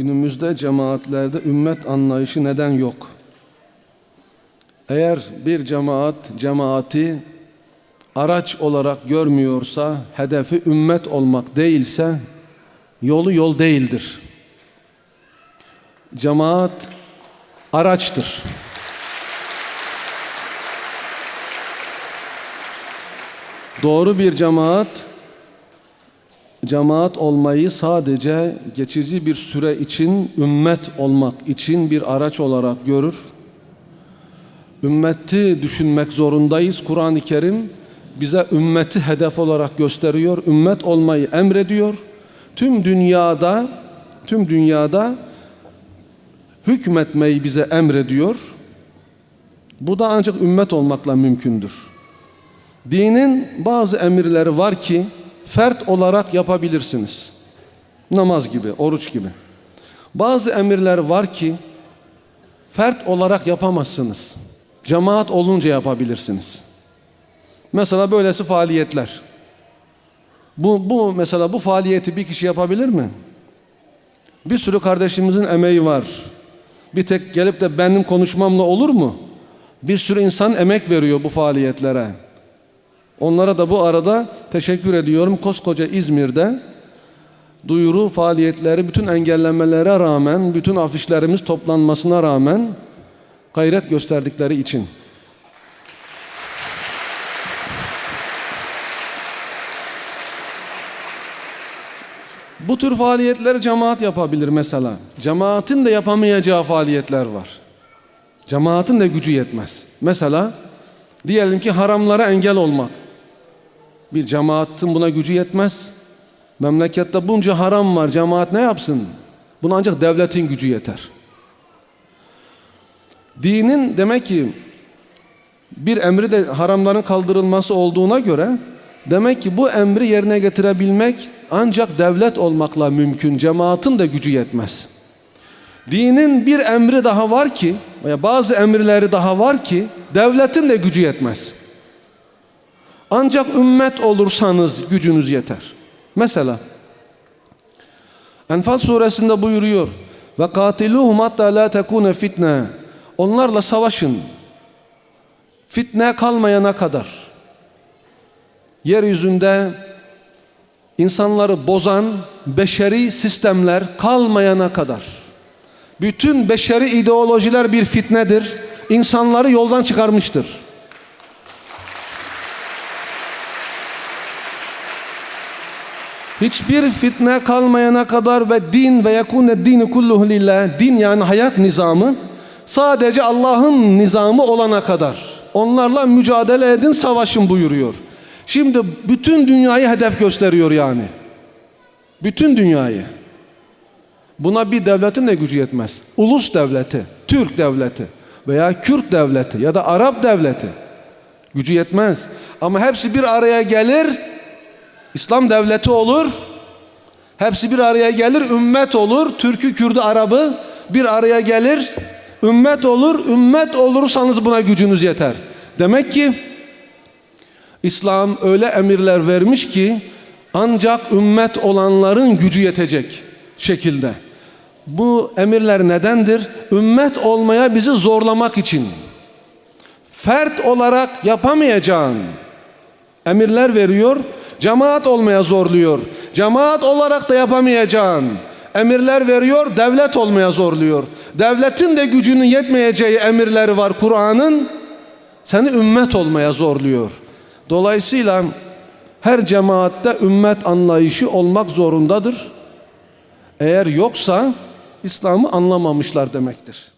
Günümüzde cemaatlerde ümmet anlayışı neden yok? Eğer bir cemaat cemaati araç olarak görmüyorsa, hedefi ümmet olmak değilse yolu yol değildir. Cemaat araçtır. Doğru bir cemaat cemaat olmayı sadece geçici bir süre için ümmet olmak için bir araç olarak görür. Ümmeti düşünmek zorundayız. Kur'an-ı Kerim bize ümmeti hedef olarak gösteriyor. Ümmet olmayı emrediyor. Tüm dünyada tüm dünyada hükmetmeyi bize emrediyor. Bu da ancak ümmet olmakla mümkündür. Dinin bazı emirleri var ki fert olarak yapabilirsiniz. Namaz gibi, oruç gibi. Bazı emirler var ki fert olarak yapamazsınız. Cemaat olunca yapabilirsiniz. Mesela böylesi faaliyetler. Bu, bu mesela bu faaliyeti bir kişi yapabilir mi? Bir sürü kardeşimizin emeği var. Bir tek gelip de benim konuşmamla olur mu? Bir sürü insan emek veriyor bu faaliyetlere. Onlara da bu arada teşekkür ediyorum. Koskoca İzmir'de duyuru faaliyetleri bütün engellemelere rağmen, bütün afişlerimiz toplanmasına rağmen gayret gösterdikleri için. Bu tür faaliyetleri cemaat yapabilir mesela. Cemaatin de yapamayacağı faaliyetler var. Cemaatin de gücü yetmez. Mesela diyelim ki haramlara engel olmak. Bir cemaatin buna gücü yetmez. Memlekette bunca haram var. Cemaat ne yapsın? Buna ancak devletin gücü yeter. Dinin demek ki bir emri de haramların kaldırılması olduğuna göre demek ki bu emri yerine getirebilmek ancak devlet olmakla mümkün. Cemaatin de gücü yetmez. Dinin bir emri daha var ki veya bazı emirleri daha var ki devletin de gücü yetmez. Ancak ümmet olursanız gücünüz yeter. Mesela Enfal suresinde buyuruyor ve katiluhum hatta la tekune fitne. Onlarla savaşın. Fitne kalmayana kadar. Yeryüzünde insanları bozan beşeri sistemler kalmayana kadar. Bütün beşeri ideolojiler bir fitnedir. İnsanları yoldan çıkarmıştır. Hiçbir fitne kalmayana kadar ve din ve yekune dini kulluhu lillah din yani hayat nizamı sadece Allah'ın nizamı olana kadar onlarla mücadele edin savaşın buyuruyor. Şimdi bütün dünyayı hedef gösteriyor yani. Bütün dünyayı. Buna bir devletin de gücü yetmez. Ulus devleti, Türk devleti veya Kürt devleti ya da Arap devleti gücü yetmez. Ama hepsi bir araya gelir İslam devleti olur. Hepsi bir araya gelir, ümmet olur. Türk'ü, Kürd'ü, Arap'ı bir araya gelir. Ümmet olur. Ümmet olursanız buna gücünüz yeter. Demek ki İslam öyle emirler vermiş ki ancak ümmet olanların gücü yetecek şekilde. Bu emirler nedendir? Ümmet olmaya bizi zorlamak için. Fert olarak yapamayacağın emirler veriyor Cemaat olmaya zorluyor. Cemaat olarak da yapamayacağın emirler veriyor, devlet olmaya zorluyor. Devletin de gücünün yetmeyeceği emirleri var Kur'an'ın. Seni ümmet olmaya zorluyor. Dolayısıyla her cemaatte ümmet anlayışı olmak zorundadır. Eğer yoksa İslam'ı anlamamışlar demektir.